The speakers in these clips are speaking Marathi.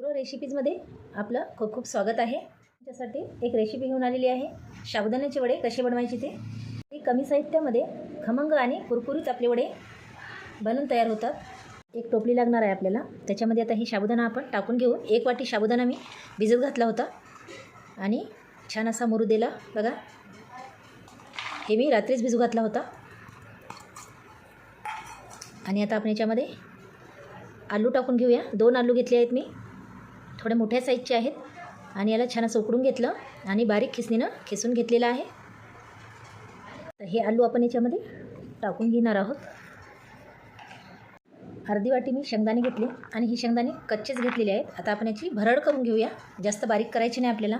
अग्रो रेसिपीजमध्ये आपलं खूप खूप स्वागत आहे. त्यासाठी एक रेसिपी घेऊन आलेली आहे. साबुदाण्याचे वडे कसे बनवायचे ते? कमी साहित्यामध्ये खमंग आणि कुरकुरीत आपले वडे बनून तयार होतात. एक टोपली लागणार आहे आपल्याला. त्याच्यामध्ये आता ही साबुदाणा आपण टाकून घेऊ एक वाटी साबुदाणा मी भिजत घातला होता. आणि छान असा मुरू दिला. बघा. हे मी रात्रीच भिजू घातला होता. आणि आता आपण याच्यामध्ये आलू टाकून घेऊया. दोन आलू घेतले आहेत मी. थोड्या मोठ्या साईजचे आहेत. आणि याला छान असं उकडून घेतलं. आणि बारीक खिसणीनं खिसून घेतलेलं आहे. तर हे आलू आपण याच्यामध्ये टाकून घेणार आहोत. अर्धी वाटी मी शेंगदाणे घेतले. आणि ही शेंगदाणे कच्चेच घेतलेले आहेत. आता आपण याची भरड करून घेऊया. जास्त बारीक करायची नाही आपल्याला.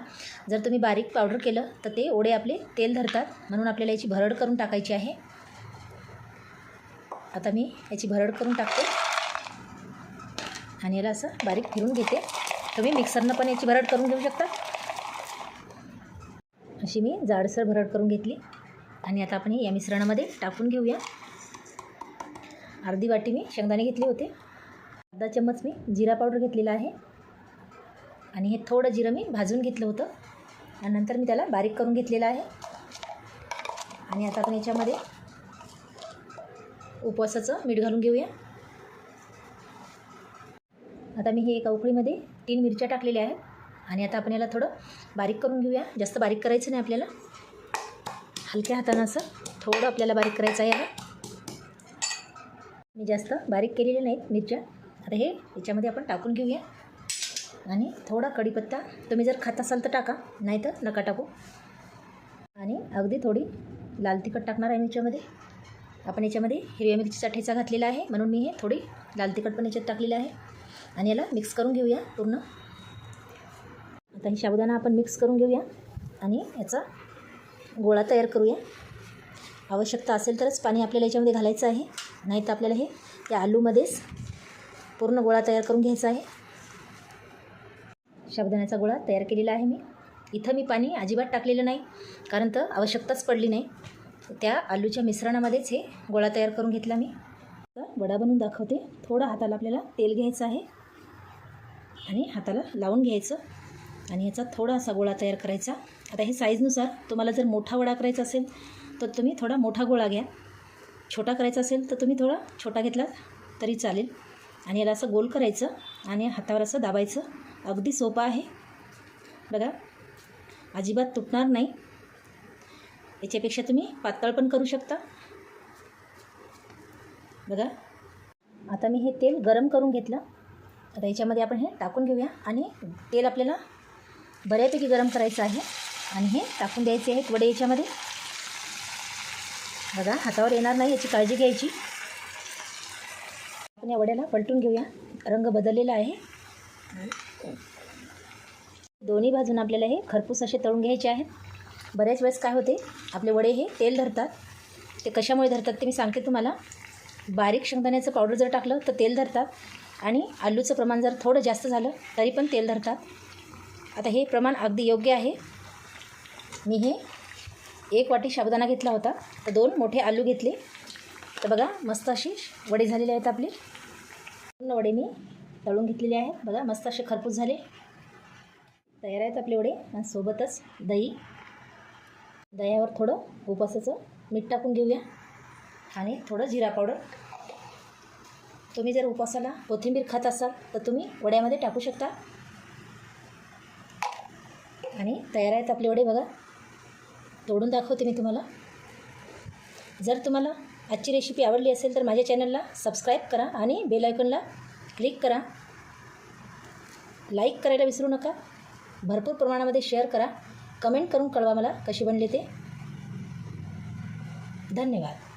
जर तुम्ही बारीक पावडर केलं तर ते ओढे आपले तेल धरतात. म्हणून आपल्याला याची भरड करून टाकायची आहे. आता मी याची भरड करून टाकते. आणि याला असं बारीक फिरून घेते. तुम्ही मिक्सरनं पण याची भरड करून घेऊ शकता. अशी मी जाडसर भरड करून घेतली. आणि आता आपण या मिश्रणामध्ये टाकून घेऊया. अर्धी वाटी मी शेंगदाणे घेतले होते. अर्धा चम्मच मी जिरा पावडर घेतलेला आहे. आणि हे थोडं जिरं मी भाजून घेतलं होतं. आणि नंतर मी त्याला बारीक करून घेतलेलं आहे. आणि आता आपण याच्यामध्ये उपवासाचं मीठ घालून घेऊया. आता मी हे एका उकळीमध्ये तीन मिरच्या टाकलेल्या आहेत. आणि आता आपण याला थोडं बारीक करून घेऊया. जास्त बारीक करायचं नाही आपल्याला. हलक्या हातानं असं थोडं आपल्याला बारीक करायचं आहे याला. मी जास्त बारीक केलेले नाहीत मिरच्या. आता हे याच्यामध्ये आपण टाकून घेऊया. आणि थोडा कढीपत्ता तुम्ही जर खात असाल तर टाका नाही तर नका टाकू. आणि अगदी थोडी लाल तिखट टाकणार आहे मी याच्यामध्ये. आपण याच्यामध्ये हिरव्या मिरचीचा ठेचा घातलेला आहे. म्हणून मी हे थोडी लाल तिखट पण याच्यात टाकलेलं आहे. आणि याला मिक्स करून घेऊया पूर्ण. आता ही साबुदाणा आपण मिक्स करून घेऊया आणि याचा गोळा तयार करूया. आवश्यकता असेल तरच पाणी आपल्याला याच्यामध्ये घालायचं आहे. नाही तर आपल्याला हे त्या आलूमध्येच पूर्ण गोळा तयार करून घ्यायचा आहे. शाबुदाण्याचा गोळा तयार केलेला आहे मी. इथं मी पाणी अजिबात टाकलेलं नाही कारण तर आवश्यकताच पडली नाही. त्या आलूच्या मिश्रणामध्येच हे गोळा तयार करून घेतला मी. तर वडा बनवून दाखवते. थोडं हाताला आपल्याला तेल घ्यायचं आहे. आणि हाताला लावून घ्यायचं. आणि याचा थोडा असा गोळा तयार करायचा. आता हे साईजनुसार तुम्हाला जर मोठा वडा करायचा असेल तर तुम्ही थोडा मोठा गोळा घ्या. छोटा करायचा असेल तर तुम्ही थोडा छोटा घेतला तरी चालेल. आणि याला असं गोल करायचं आणि हातावर असं दाबायचं. अगदी सोपं आहे. बघा अजिबात तुटणार नाही. याच्यापेक्षा तुम्ही पातळ पण करू शकता. बघा आता मी हे तेल गरम करून घेतलं. आता याच्यामध्ये आपण हे टाकून घेऊया आणि तेल आपल्याला बऱ्यापैकी गरम करायचं आहे. आणि हे टाकून द्यायचे आहेत वडे याच्यामध्ये. बघा हातावर येणार नाही याची काळजी घ्यायची. आपण या वड्याला पलटून घेऊया. रंग बदललेला आहे. दोन्ही बाजून आपल्याला हे खरपूस असे तळून घ्यायचे आहेत. बऱ्याच वेळेस काय होते आपले वडे हे तेल धरतात. ते कशामुळे धरतात ते मी सांगते तुम्हाला. बारीक शेंगदाण्याचं पावडर जर टाकलं तर तेल धरतात. आणि आलूचं प्रमाण जर थोडं जास्त झालं तरी पण तेल धरतात. आता हे प्रमाण अगदी योग्य आहे. मी हे एक वाटी साबुदाणा घेतला होता. तर दोन मोठे आलू घेतले. तर बघा मस्त अशी वडे झालेले आहेत आपले. पूर्ण वडे मी तळून घेतलेले आहेत. बघा मस्त असे खरपूस झाले. तयार आहेत आपले वडे. आणि सोबतच दही. दह्यावर थोडं उपासाचं मीठ टाकून घेऊया. आणि थोडं जिरा पावडर. तुम्ही जर उपवासाला कोथिंबीर खात असाल तर तुम्ही वड्यामध्ये टाकू शकता. आणि तयार आहेत आपले वडे बघा. तोडून दाखवते मी तुम्हाला. जर तुम्हाला आजची रेसिपी आवडली असेल तर माझ्या चॅनलला सबस्क्राईब करा आणि बेल आयकॉनला क्लिक करा. लाईक करायला विसरू नका. भरपूर प्रमाणामध्ये शेअर करा. कमेंट करून कळवा मला कशी बनली ते. धन्यवाद.